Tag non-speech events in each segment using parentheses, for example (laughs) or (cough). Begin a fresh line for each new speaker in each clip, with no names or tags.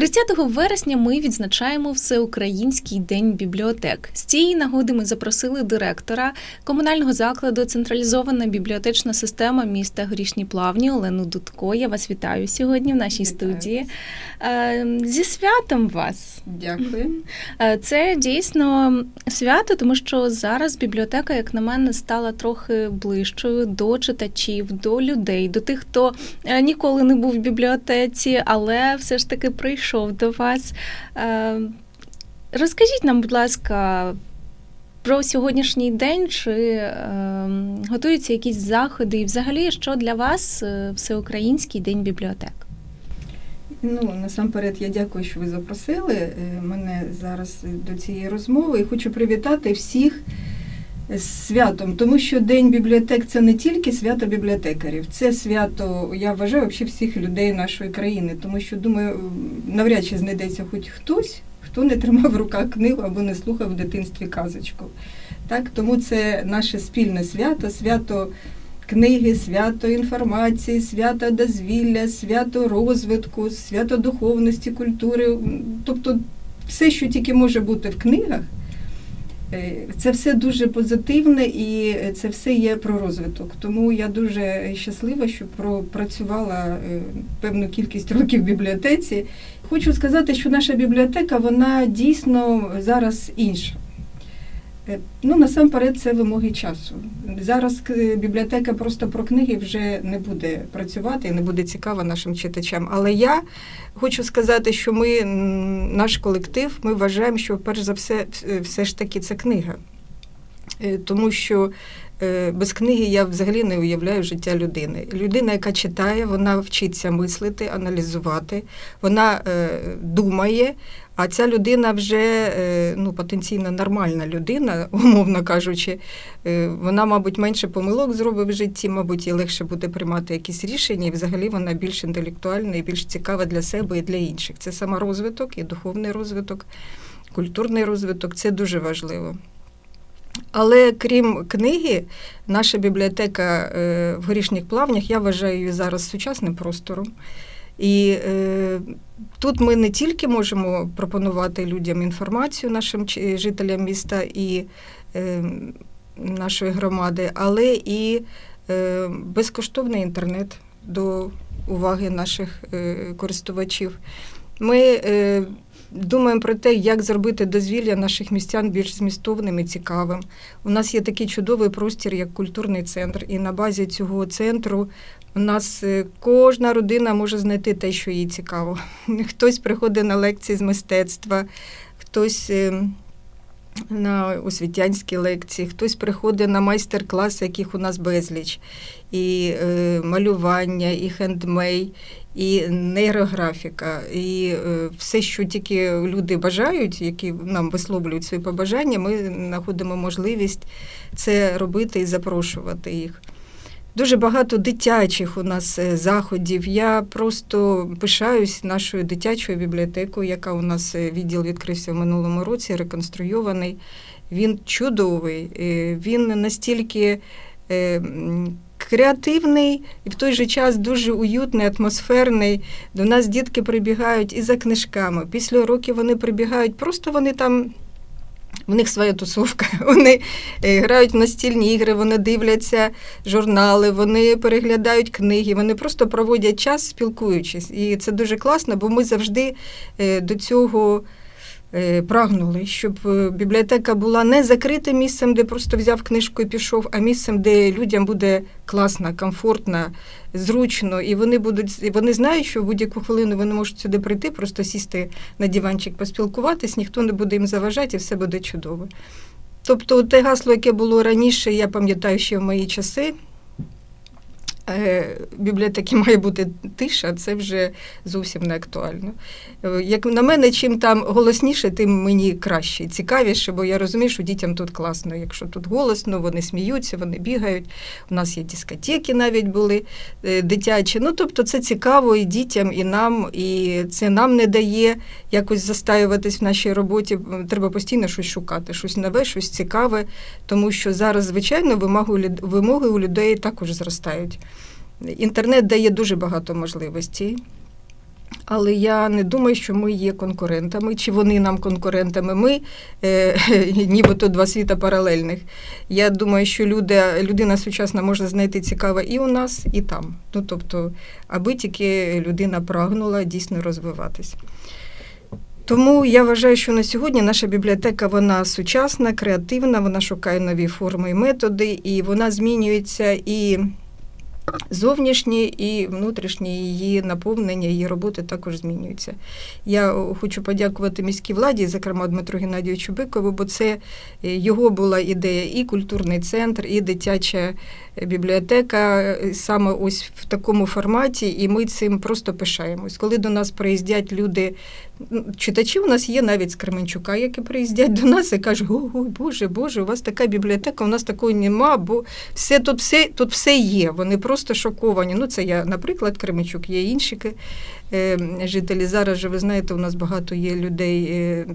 30 вересня ми відзначаємо Всеукраїнський день бібліотек. З цієї нагоди ми запросили директора комунального закладу Централізована бібліотечна система міста Горішні Плавні Олену Дудко. Я вас вітаю сьогодні в нашій
Вітаю.
студії. Е, Зі святом вас!
Дякую.
Е, Це дійсно свято, тому що зараз бібліотека, як на мене, стала трохи ближчою до читачів, до людей, до тих, хто е, ніколи не був в бібліотеці, але все ж таки прийшов до вас. Е, Розкажіть нам, будь ласка. Про сьогоднішній день чи е, готуються якісь заходи, і взагалі, що для вас е, Всеукраїнський день бібліотек?
Ну насамперед я дякую, що ви запросили е, мене зараз до цієї розмови і хочу привітати всіх святом, тому що День бібліотек це не тільки свято бібліотекарів, це свято, я вважаю, взагалі всіх людей нашої країни, тому що думаю, навряд чи знайдеться хоч хтось, хто не тримав в руках книгу або не слухав в дитинстві казочку. Так, тому це наше спільне свято, свято книги, свято інформації, свято дозвілля, свято розвитку, свято духовності, культури. Тобто все, що тільки може бути в книгах, це все дуже позитивне і це все є про розвиток. Тому я дуже щаслива, що пропрацювала е, певну кількість років в бібліотеці. Хочу сказати, що наша бібліотека вона дійсно зараз інша. Е, Ну, насамперед, це вимоги часу. Зараз бібліотека просто про книги вже не буде працювати і не буде цікава нашим читачам. Але я хочу сказати, що ми, наш колектив, ми вважаємо, що перш за все, е, все ж таки це книга. Е, Тому що е, без книги я взагалі не уявляю життя людини. Людина, яка читає, вона вчиться мислити, аналізувати, вона е, думає. А ця людина вже е, ну, потенційно нормальна людина, (laughs) умовно кажучи, Е, вона, мабуть, менше помилок зробить в житті, мабуть, їй легше буде приймати якісь рішення, і взагалі вона більш інтелектуальна і більш цікава для себе і для інших. Це саморозвиток, і духовний розвиток, культурний розвиток це дуже важливо. Але крім книги, наша бібліотека е, в горішніх плавнях, я вважаю її зараз сучасним простором. І е, тут ми не тільки можемо пропонувати людям інформацію, нашим жителям міста і е, нашої громади, але і е, безкоштовний інтернет до уваги наших е, користувачів. Ми е, думаємо про те, як зробити дозвілля наших містян більш змістовним і цікавим. У нас є такий чудовий простір, як культурний центр, і на базі цього центру у нас е, кожна родина може знайти те, що їй цікаво. (laughs) Хтось приходить на лекції з мистецтва, хтось е, на освітянські лекції, хтось приходить на майстер-класи, яких у нас безліч. І е, малювання, і хендмей, і нейрографіка, і е, все, що тільки люди бажають, які нам висловлюють свої побажання, ми знаходимо можливість це робити і запрошувати їх. Дуже багато дитячих у нас е, заходів. Я просто пишаюсь нашою дитячою бібліотекою, яка у нас е, відділ відкрився в минулому році, реконструйований. Він чудовий, е, він настільки креативний і в той же час дуже уютний, атмосферний. До нас дітки прибігають і за книжками. Після уроків вони прибігають, просто вони там. В них своя тусовка. (laughs) Вони е, грають в настільні ігри, вони дивляться журнали, вони переглядають книги, вони просто проводять час спілкуючись. І це дуже класно, бо ми завжди е, до цього прагнули, щоб е, бібліотека була не закритим місцем, де просто взяв книжку і пішов, а місцем, де людям буде класно, комфортно, зручно, і вони будуть вони знають, що в будь-яку хвилину вони можуть сюди прийти, просто сісти на диванчик, поспілкуватись, ніхто не буде їм заважати, і все буде чудово. Тобто те гасло, яке було раніше, я пам'ятаю ще в мої часи. Е, Бібліотеки має бути тиша, це вже зовсім не актуально. Е, Як на мене, чим там голосніше, тим мені краще, цікавіше, бо я розумію, що дітям тут класно. Якщо тут голосно, вони сміються, вони бігають. У нас є дискотеки навіть були е, дитячі. Ну, тобто це цікаво і дітям, і нам, і це нам не дає якось застаюватись в нашій роботі. Треба постійно щось шукати, щось нове, щось цікаве, тому що зараз, звичайно, вимоги у людей також зростають. Інтернет дає дуже багато можливостей. Але я не думаю, що ми є конкурентами, чи вони нам конкурентами. Ми е, (laughs) нібито два світа паралельних. Я думаю, що люди, людина сучасна може знайти цікаве і у нас, і там. Ну тобто, аби тільки людина прагнула дійсно розвиватись. Тому я вважаю, що на сьогодні наша бібліотека вона сучасна, креативна, вона шукає нові форми і методи, і вона змінюється і зовнішнє, і внутрішнє її наповнення, її роботи також змінюються. Я хочу подякувати міській владі, зокрема Дмитру Геннадійовичу Бикову, бо це е, його була ідея і культурний центр, і дитяча бібліотека е, саме ось в такому форматі, і ми цим просто пишаємось. Коли до нас приїздять люди, читачі у нас є навіть з Кременчука, які приїздять до нас і кажуть, ой, Боже, Боже, у вас така бібліотека, у нас такої нема, бо все тут все тут все є. Вони просто шоковані. Ну, це я, наприклад, Кременчук, є інші е, жителі. Зараз же ви знаєте, у нас багато є людей е.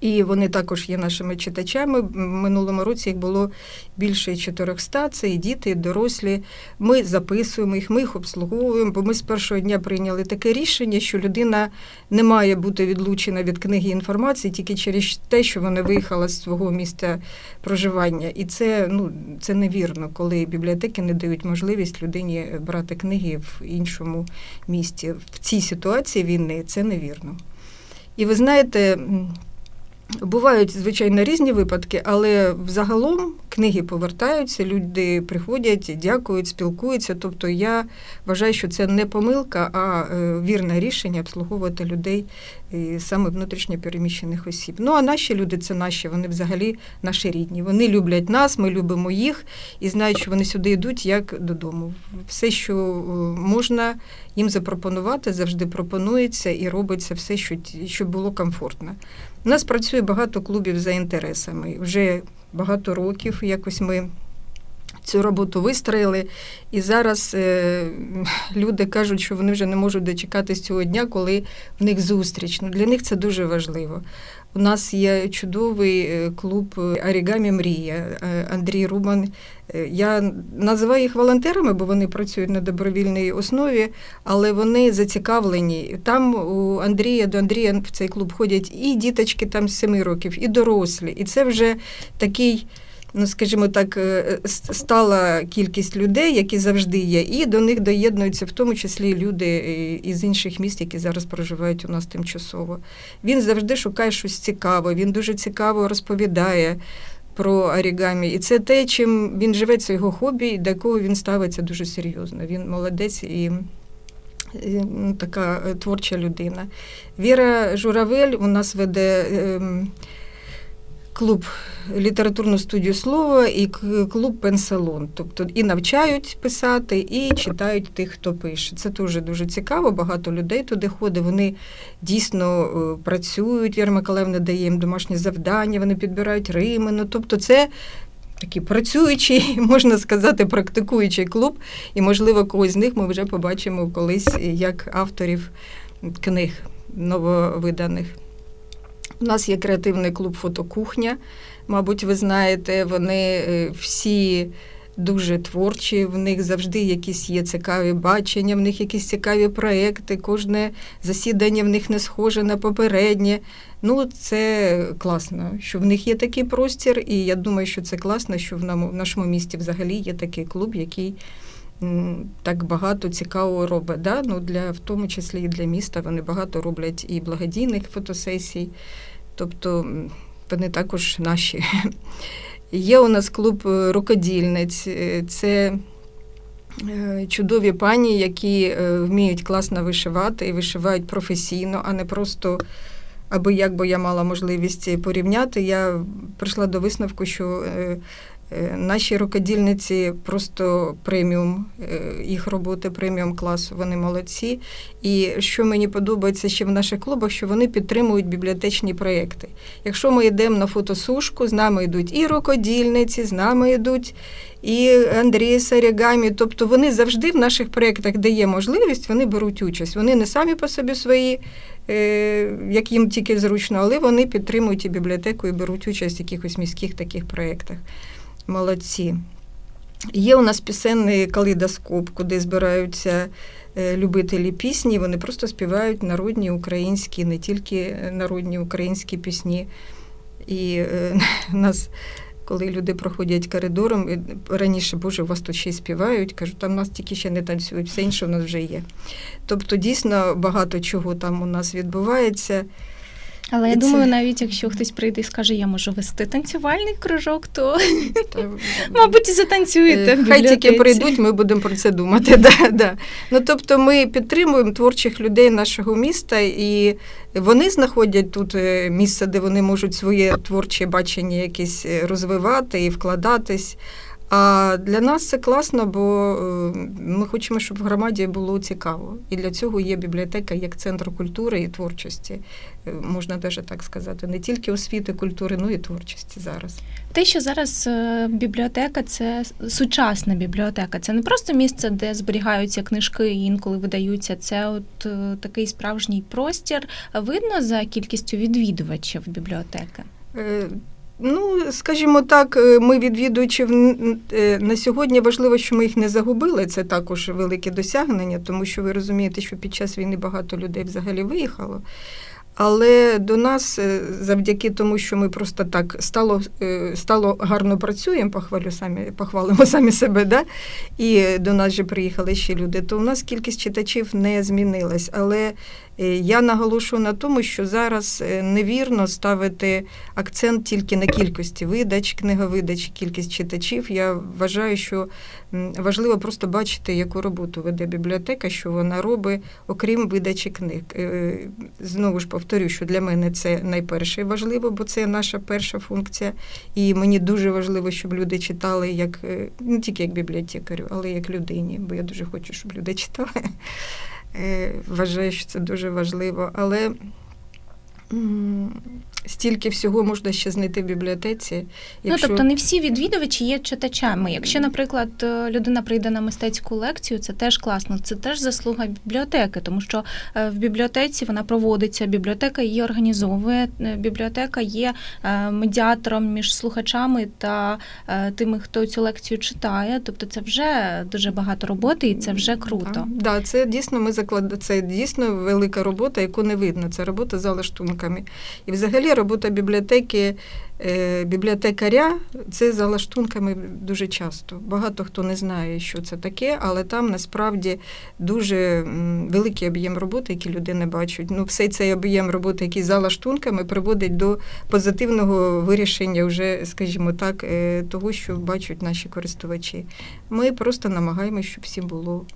І вони також є нашими читачами. Минулому році їх було більше 400, це і діти, і дорослі. Ми записуємо їх, ми їх обслуговуємо, бо ми з першого дня прийняли таке рішення, що людина не має бути відлучена від книги інформації тільки через те, що вона виїхала з свого місця проживання. І це, ну, це невірно, коли бібліотеки не дають можливість людині брати книги в іншому місті. В цій ситуації війни це невірно. І ви знаєте. Бувають, звичайно, різні випадки, але взагалом книги повертаються, люди приходять, дякують, спілкуються. Тобто я вважаю, що це не помилка, а е, вірне рішення обслуговувати людей е, саме внутрішньо переміщених осіб. Ну а наші люди це наші, вони взагалі наші рідні. Вони люблять нас, ми любимо їх і знають, що вони сюди йдуть як додому. Все, що е, можна їм запропонувати, завжди пропонується і робиться все, що, було комфортно. У нас працює багато клубів за інтересами. Вже багато років якось ми цю роботу вистроїли. І зараз е, люди кажуть, що вони вже не можуть дочекатись цього дня, коли в них зустріч. Ну, для них це дуже важливо. У нас є чудовий е, клуб Орігамі Мрія. Е, Андрій Рубан. Е, Я називаю їх волонтерами, бо вони працюють на добровільній основі, але вони зацікавлені. Там у Андрія до Андрія в цей клуб ходять і діточки там з 7 років, і дорослі. І це вже такий. Ну, скажімо так, е, стала кількість людей, які завжди є, і до них доєднуються в тому числі люди е, із інших міст, які зараз проживають у нас тимчасово. Він завжди шукає щось цікаве, він дуже цікаво розповідає про орігамі. І це те, чим він живе, це його хобі, і до якого він ставиться дуже серйозно. Він молодець і е, ну, така е, творча людина. Віра Журавель у нас веде. ем, Клуб літературну студію слова і клуб пенсалон. Тобто і навчають писати, і читають тих, хто пише. Це теж дуже цікаво. Багато людей туди ходить. Вони дійсно е, працюють. Віра Миколаївна дає їм домашні завдання, вони підбирають рими. Ну, тобто, це такий працюючий, (laughs) можна сказати, практикуючий клуб. І, можливо, когось з них ми вже побачимо колись як авторів книг нововиданих. У нас є креативний клуб Фотокухня. Мабуть, ви знаєте, вони е, всі дуже творчі, в них завжди якісь є цікаві бачення, в них якісь цікаві проекти, кожне засідання в них не схоже на попереднє. Ну, це класно, що в них є такий простір, і я думаю, що це класно, що в нашому місті взагалі є такий клуб, який так багато цікавого робить. Да? Ну, для, в тому числі і для міста вони багато роблять і благодійних фотосесій. Тобто вони також наші. (laughs) Є у нас клуб е, рукодільниць. Е, Це е, чудові пані, які вміють класно вишивати і вишивають професійно, а не просто аби як би я мала можливість порівняти. Я прийшла до висновку, що наші рукодільниці просто преміум, е, їх роботи преміум класу, вони молодці. І що мені подобається ще в наших клубах, що вони підтримують бібліотечні проєкти. Якщо ми йдемо на фотосушку, з нами йдуть і рукодільниці, з нами йдуть і Андрій Сарягамі. Тобто вони завжди в наших проєктах, де є можливість, вони беруть участь. Вони не самі по собі свої, е, як їм тільки зручно, але вони підтримують і бібліотеку і беруть участь в якихось міських таких проєктах. Молодці. Є у нас пісенний калейдоскоп, куди збираються е, любителі пісні. Вони просто співають народні українські, не тільки е, народні українські пісні. І е, (laughs) нас, коли люди проходять коридором, е, раніше, Боже, у вас тут ще й співають, кажу, там нас тільки ще не танцюють, все інше у нас вже є. Тобто, дійсно багато чого там у нас відбувається.
Але я
це-
думаю, навіть якщо хтось прийде і скаже, я можу вести танцювальний кружок, то, (laughs) (laughs) мабуть, і затанцюєте.
Е, Хай тільки прийдуть, ми будемо про це думати. (laughs) Да, да. Ну, тобто ми підтримуємо творчих людей нашого міста, і вони знаходять тут е, місце, де вони можуть своє творче бачення якесь е, розвивати і вкладатись. А для нас це класно, бо е, ми хочемо, щоб в громаді було цікаво. І для цього є бібліотека як центр культури і творчості. Е, Можна навіть так сказати, не тільки освіти, культури, ну і творчості зараз.
Те, що зараз е, бібліотека це сучасна бібліотека, це не просто місце, де зберігаються книжки і інколи видаються. Це от такий справжній простір. Видно за кількістю відвідувачів бібліотеки.
Ну, скажімо так, е, ми відвідувачів н- е, на сьогодні важливо, що ми їх не загубили. Це також велике досягнення, тому що ви розумієте, що під час війни багато людей взагалі виїхало. Але до нас, е, завдяки тому, що ми просто так стало, стало гарно працюємо, похвалю самі, похвалимо самі себе, да? і до нас же приїхали ще люди, то у нас кількість читачів не змінилась. Але я наголошую на тому, що зараз е, невірно ставити акцент тільки на кількості видач, книговидач, кількість читачів. Я вважаю, що важливо просто бачити, яку роботу веде бібліотека, що вона робить, окрім видачі книг. Е, Знову ж повторю, що для мене це найперше важливо, бо це наша перша функція. І мені дуже важливо, щоб люди читали як е, не тільки як бібліотекарю, але як людині, бо я дуже хочу, щоб люди читали. Е, Вважаю, що це дуже важливо. Але стільки всього можна ще знайти в бібліотеці.
Ну тобто не всі відвідувачі є читачами. Якщо, наприклад, е, людина прийде на мистецьку лекцію, це теж класно. Це теж заслуга бібліотеки, тому що е, в бібліотеці вона проводиться. Бібліотека її організовує. е, Бібліотека є медіатором між слухачами та тими, хто цю лекцію читає. Тобто, це вже дуже багато роботи, і це вже круто.
Так, да, це дійсно ми заклад... це дійсно велика робота, яку не видно. Це робота за лаштунками. І взагалі робота бібліотеки, е, бібліотекаря це за лаштунками дуже часто. Багато хто не знає, що це таке, але там насправді дуже великий об'єм роботи, який люди не бачать. Ну, все цей об'єм роботи, який за лаштунками, приводить до позитивного вирішення, вже, скажімо так, е, того, що бачать наші користувачі. Ми просто намагаємося, щоб всім було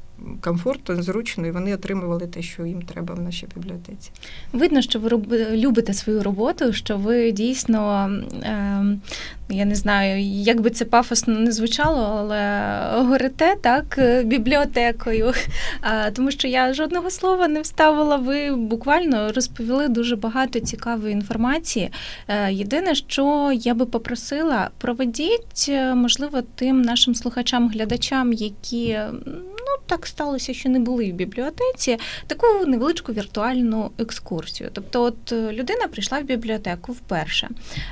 комфортно, зручно, і вони отримували те, що їм треба в нашій бібліотеці.
Видно, що ви любите свою роботу, що ви дійсно, е, я не знаю, як би це пафосно не звучало, але горите так бібліотекою. Тому що я жодного слова не вставила. Ви буквально розповіли дуже багато цікавої інформації. Е, єдине, що я би попросила, проведіть, е, можливо, тим нашим слухачам, глядачам, які ну так сталося, що не були в бібліотеці, таку невеличку віртуальну екскурсію. Тобто, от е, людина прийшла в бібліотеку вперше.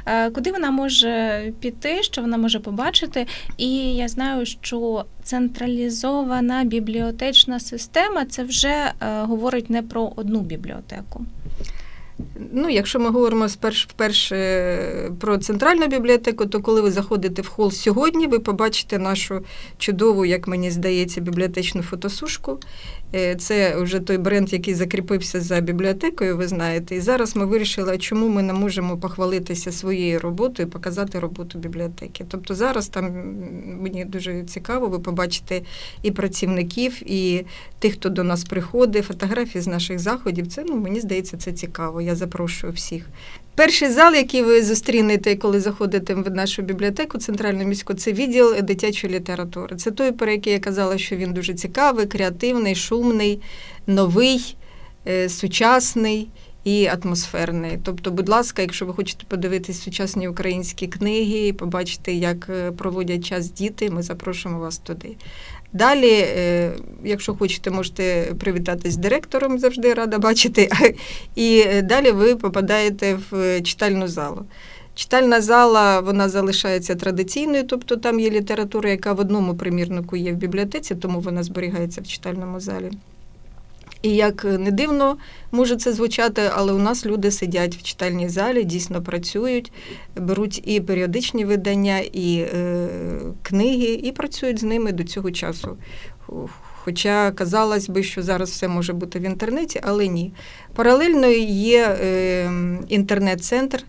Е, Куди вона може піти, що вона може побачити? І я знаю, що централізована бібліотечна система це вже е, говорить не про одну бібліотеку.
Ну, якщо ми говоримо сперш вперше про центральну бібліотеку, то коли ви заходите в хол сьогодні, ви побачите нашу чудову, як мені здається, бібліотечну фотосушку. Е, Це вже той бренд, який закріпився за бібліотекою, ви знаєте. І зараз ми вирішили, чому ми не можемо похвалитися своєю роботою, показати роботу бібліотеки. Тобто зараз там мені дуже цікаво, ви побачите і працівників, і тих, хто до нас приходить, фотографії з наших заходів. Це ну мені здається, це цікаво. Я запрошую всіх. Перший зал, який ви зустрінете, коли заходите в нашу бібліотеку центральну міську, це відділ дитячої літератури. Це той, про який я казала, що він дуже цікавий, креативний, шумний, новий, е, сучасний. І атмосферний. Тобто, будь ласка, якщо ви хочете подивитись сучасні українські книги і побачити, як е, проводять час діти, ми запрошуємо вас туди. Далі, е, якщо хочете, можете привітатись з директором, завжди рада бачити. (laughs) І е, далі ви попадаєте в е, читальну залу. Читальна зала вона залишається традиційною, тобто там є література, яка в одному примірнику є в бібліотеці, тому вона зберігається в читальному залі. І як не дивно може це звучати, але у нас люди сидять в читальній залі, дійсно працюють, беруть і періодичні видання, і е, книги, і працюють з ними до цього часу. Хоча казалось би, що зараз все може бути в інтернеті, але ні. Паралельно є е, інтернет-центр,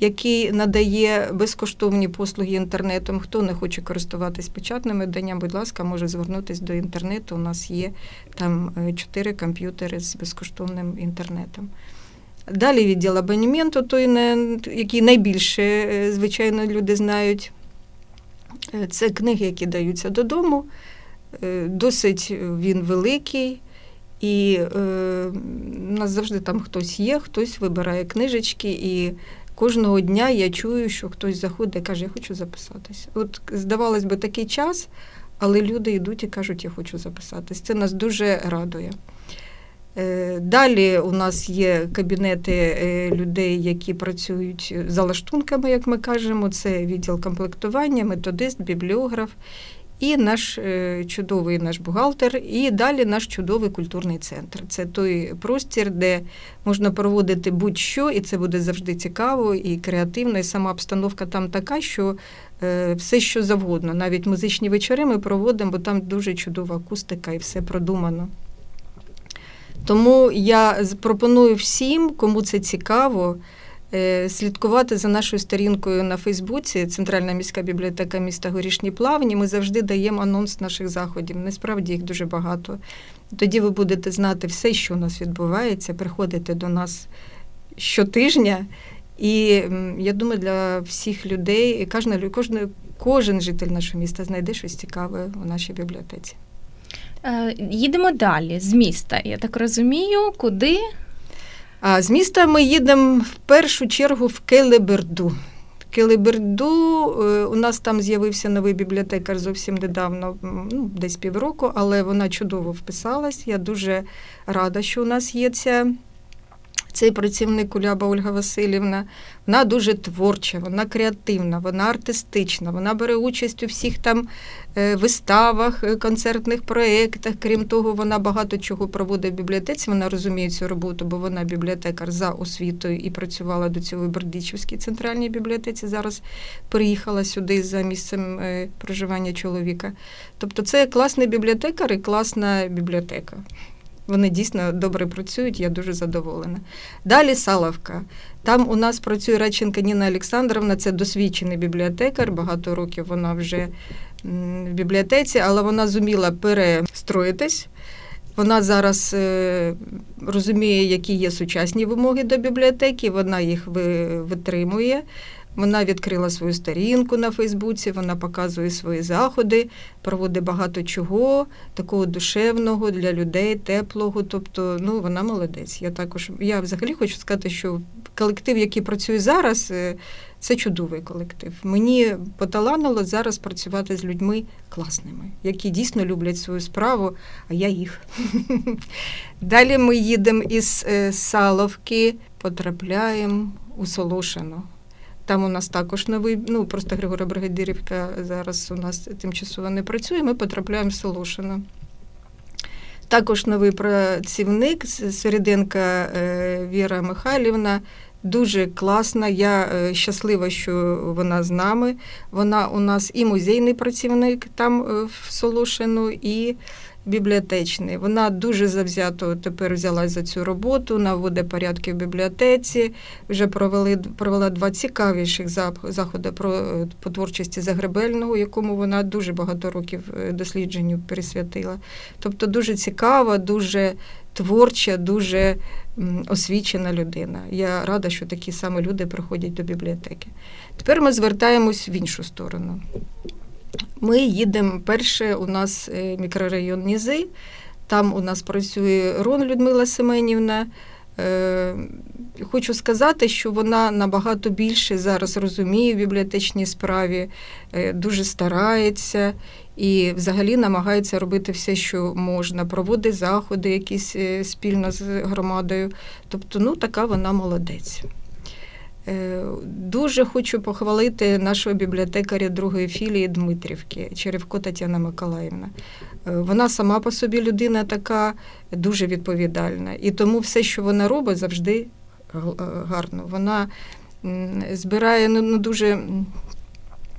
який надає безкоштовні послуги інтернетом. Хто не хоче користуватись печатним виданням, будь ласка, може звернутися до інтернету. У нас є там е, чотири комп'ютери з безкоштовним інтернетом. Далі відділ абонементу, той, який найбільше, е, звичайно, люди знають. Е, Це книги, які даються додому. Досить він великий. І е, у нас завжди там хтось є, хтось вибирає книжечки, і кожного дня я чую, що хтось заходить і каже, я хочу записатись. От здавалось би, такий час, але люди йдуть і кажуть, я хочу записатись. Це нас дуже радує. Е, Далі у нас є кабінети е, людей, які працюють за лаштунками, як ми кажемо. Це відділ комплектування, методист, бібліограф і наш е, чудовий наш бухгалтер, і далі наш чудовий культурний центр. Це той простір, де можна проводити будь-що, і це буде завжди цікаво і креативно. І сама обстановка там така, що е, все, що завгодно. Навіть музичні вечори ми проводимо, бо там дуже чудова акустика і все продумано. Тому я пропоную всім, кому це цікаво, слідкувати за нашою сторінкою на Фейсбуці Центральна міська бібліотека міста Горішні Плавні. Ми завжди даємо анонс наших заходів. Насправді їх дуже багато. Тоді ви будете знати все, що у нас відбувається, приходите до нас щотижня. І я думаю, для всіх людей, кожна, лю- кожен житель нашого міста знайде щось цікаве у нашій бібліотеці.
Е, Їдемо далі з міста. Я так розумію, куди
А з міста ми їдемо в першу чергу в Келеберду. Келеберду е, у нас там з'явився новий бібліотекар зовсім недавно, ну, десь півроку, але вона чудово вписалась. Я дуже рада, що у нас є ця. Цей працівник Куляба Ольга Васильівна, вона дуже творча, вона креативна, вона артистична, вона бере участь у всіх там е, виставах, е, концертних проєктах. Крім того, вона багато чого проводить в бібліотеці. Вона розуміє цю роботу, бо вона бібліотекар за освітою і працювала до цього в Бердичівській центральній бібліотеці. Зараз переїхала сюди за місцем е, проживання чоловіка. Тобто, це класний бібліотекар і класна бібліотека. Вони дійсно добре працюють, я дуже задоволена. Далі Салавка. Там у нас працює Радченка Ніна Олександровна, це досвідчений бібліотекар. Багато років вона вже в бібліотеці, але вона зуміла перестроїтись. Вона зараз е, розуміє, які є сучасні вимоги до бібліотеки, вона їх ви- витримує. Вона відкрила свою сторінку на Фейсбуці, вона показує свої заходи, проводить багато чого, такого душевного для людей, теплого. Тобто, ну вона молодець. Я також я взагалі хочу сказати, що колектив, який працює зараз, е, це чудовий колектив. Мені поталанило зараз працювати з людьми класними, які дійсно люблять свою справу, а я їх. (laughs) Далі ми їдемо із е, Саловки, потрапляємо у Солошино. Там у нас також новий, ну просто Григора Бригадирівка зараз у нас тимчасово не працює, ми потрапляємо в Солошино. Також новий працівник С- Середенка е, Віра Михайлівна. Дуже класна. Я е, щаслива, що вона з нами. Вона у нас і музейний працівник там е, в Солошину, і бібліотечний. Вона дуже завзято тепер взялась за цю роботу, наводить порядки в бібліотеці. Вже провели провела два цікавіших заходи про по творчості Загребельного, якому вона дуже багато років е, дослідженню присвятила. Тобто дуже цікава, дуже творча, дуже освічена людина. Я рада, що такі саме люди приходять до бібліотеки. Тепер ми звертаємось в іншу сторону. Ми їдемо перше, у нас е, мікрорайон Нізи. Там у нас працює Рон Людмила Семенівна. Е, Хочу сказати, що вона набагато більше зараз розуміє в бібліотечній справі, е, дуже старається і взагалі намагається робити все, що можна, проводить заходи якісь спільно з громадою. Тобто, ну така вона молодець. Е, Дуже хочу похвалити нашого бібліотекаря другої філії Дмитрівки, Черевко Тетяна Миколаївна. Е, Вона сама по собі людина така дуже відповідальна. І тому все, що вона робить, завжди е, гарно. Вона збирає ну, ну, дуже.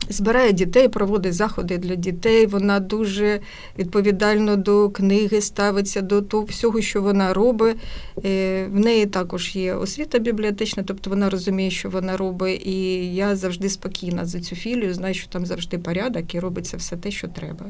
Збирає дітей, проводить заходи для дітей. Вона дуже відповідально до книги ставиться, до того всього, що вона робить. Е, В неї також є освіта бібліотечна, тобто вона розуміє, що вона робить. І я завжди спокійна за цю філію, знаю, що там завжди порядок і робиться все те, що треба.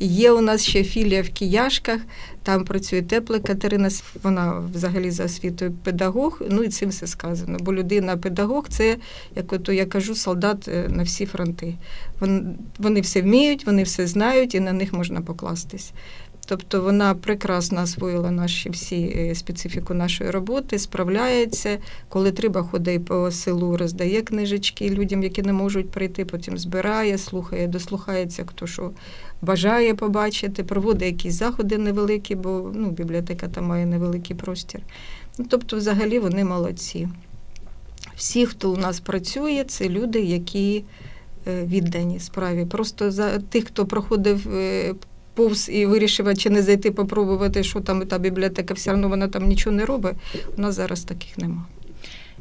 Є у нас ще філія в Кияшках, там працює тепла Катерина, вона взагалі за освітою педагог, ну і цим все сказано. Бо людина педагог це, як ото я кажу, солдат е, на всі фронти. Вони, Вони все вміють, вони все знають, і на них можна покластись. Тобто вона прекрасно освоїла наші всі е, специфіку нашої роботи, справляється, коли треба, ходить по селу, роздає книжечки людям, які не можуть прийти, потім збирає, слухає, дослухається, хто що бажає побачити, проводить якісь заходи невеликі, бо ну, бібліотека там має невеликий простір. Ну, тобто, взагалі вони молодці. Всі, хто у нас працює, це люди, які е, віддані справі. Просто за тих, хто проходив е, повз і вирішив, чи не зайти попробувати, що там та бібліотека, все одно вона там нічого не робить. У нас зараз таких нема.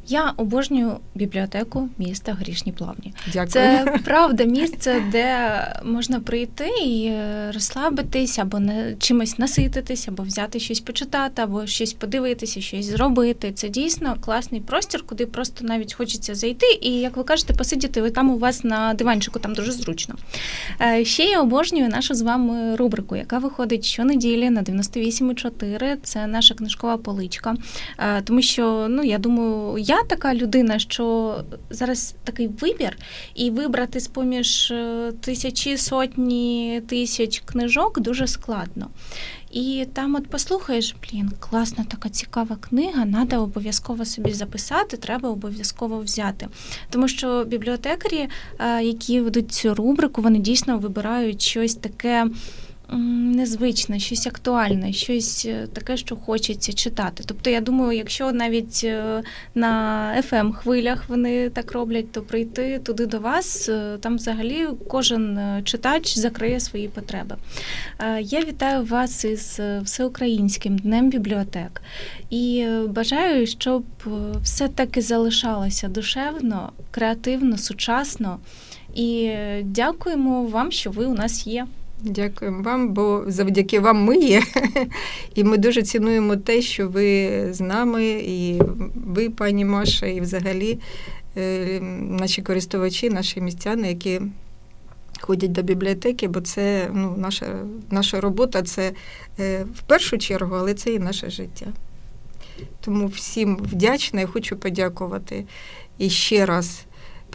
Я обожнюю бібліотеку міста Грішні Плавні.
Дякую.
Це правда місце, де можна прийти і розслабитись, або не чимось насититись, або взяти щось почитати, або щось подивитися, щось зробити. Це дійсно класний простір, куди просто навіть хочеться зайти. І як ви кажете, посидіти ви там у вас на диванчику, там дуже зручно. Е, Ще я обожнюю нашу з вами рубрику, яка виходить щонеділі на 98,4. Це наша книжкова поличка. Е, Тому що ну я думаю, я така людина, що зараз такий вибір, і вибрати з поміж е, тисячі сотні тисяч книжок дуже складно. І там, от послухаєш, блін, класна така цікава книга, треба обов'язково собі записати, треба обов'язково взяти. Тому що бібліотекарі, е, які ведуть цю рубрику, вони дійсно вибирають щось таке. Незвичне, щось актуальне, щось е, таке, що хочеться читати. Тобто, я думаю, якщо навіть е, на fm хвилях вони так роблять, то прийти туди до вас, е, там взагалі кожен читач закриє свої потреби. Я вітаю вас із всеукраїнським днем бібліотек і бажаю, щоб все таки залишалося душевно, креативно, сучасно. І дякуємо вам, що ви у нас є.
Дякуємо вам, бо завдяки вам ми є. І ми дуже цінуємо те, що ви з нами, і ви, пані Маша, і взагалі е, наші користувачі, наші містяни, які ходять до бібліотеки, бо це ну, наша, наша робота, це е, в першу чергу, але це і наше життя. Тому всім вдячна і хочу подякувати. І ще раз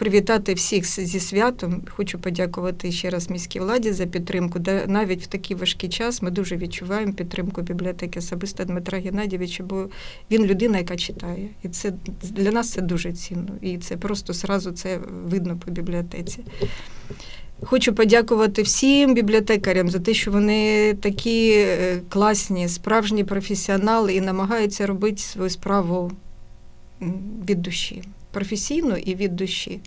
привітати всіх зі святом. Хочу подякувати ще раз міській владі за підтримку. Де навіть в такий важкий час ми дуже відчуваємо підтримку бібліотеки особисто Дмитра Геннадійовича, бо він людина, яка читає. І це для нас це дуже цінно. І це просто зразу це видно по бібліотеці. Хочу подякувати всім бібліотекарям за те, що вони такі е, класні, справжні професіонали і намагаються робити свою справу від душі, професійно і від душі.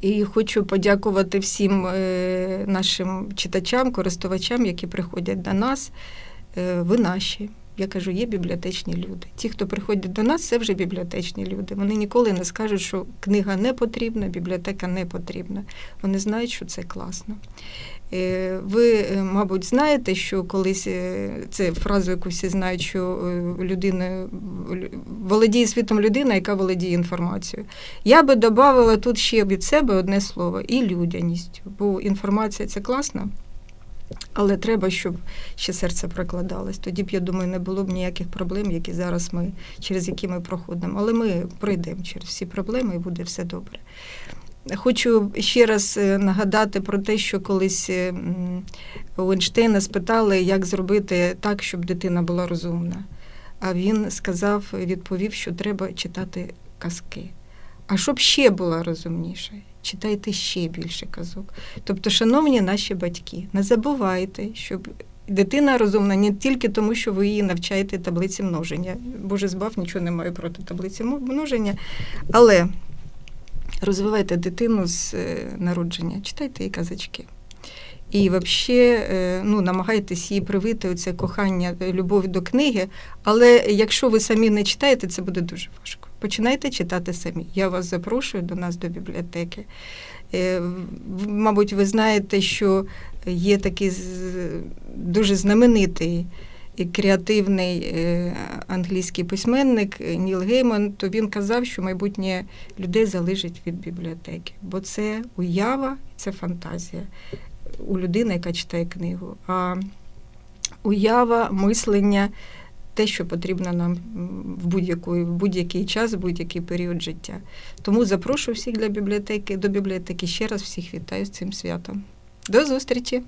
І хочу подякувати всім е, нашим читачам, користувачам, які приходять до нас. Е, Ви наші. Я кажу, є бібліотечні люди. Ті, хто приходять до нас, це вже бібліотечні люди. Вони ніколи не скажуть, що книга не потрібна, бібліотека не потрібна. Вони знають, що це класно. Е, Ви, е, мабуть, знаєте, що колись е, це фразу, яку всі знають, що людина володіє світом людина, яка володіє інформацією. Я би додавала тут ще від себе одне слово і людяність. Бо інформація це класно, але треба, щоб ще серце прокладалось. Тоді б, я думаю, не було б ніяких проблем, які зараз ми, через які ми проходимо. Але ми пройдемо через всі проблеми і буде все добре. Хочу ще раз е, нагадати про те, що колись е, у Ейнштейна спитали, як зробити так, щоб дитина була розумна. А він сказав, відповів, що треба читати казки. А щоб ще була розумніша, читайте ще більше казок. Тобто, шановні наші батьки, не забувайте, щоб Дитина розумна не тільки тому, що ви її навчаєте таблиці множення. Боже збав, нічого не маю проти таблиці множення. Але розвивайте дитину з е, народження, читайте їй казачки. І взагалі ну, намагайтесь їй привити оце кохання, е, любов до книги. Але якщо ви самі не читаєте, це буде дуже важко. Починайте читати самі. Я вас запрошую до нас до бібліотеки. Е, Мабуть, ви знаєте, що є такий дуже знаменитий креативний е, англійський письменник е, Ніл Гейман, то він казав, що майбутнє людей залежить від бібліотеки, бо це уява, це фантазія у людини, яка читає книгу. А уява, мислення те, що потрібно нам в, будь-який, в будь-який час, в будь-який період життя. Тому запрошую всіх для бібліотеки, до бібліотеки. Ще раз всіх вітаю з цим святом. До зустрічі!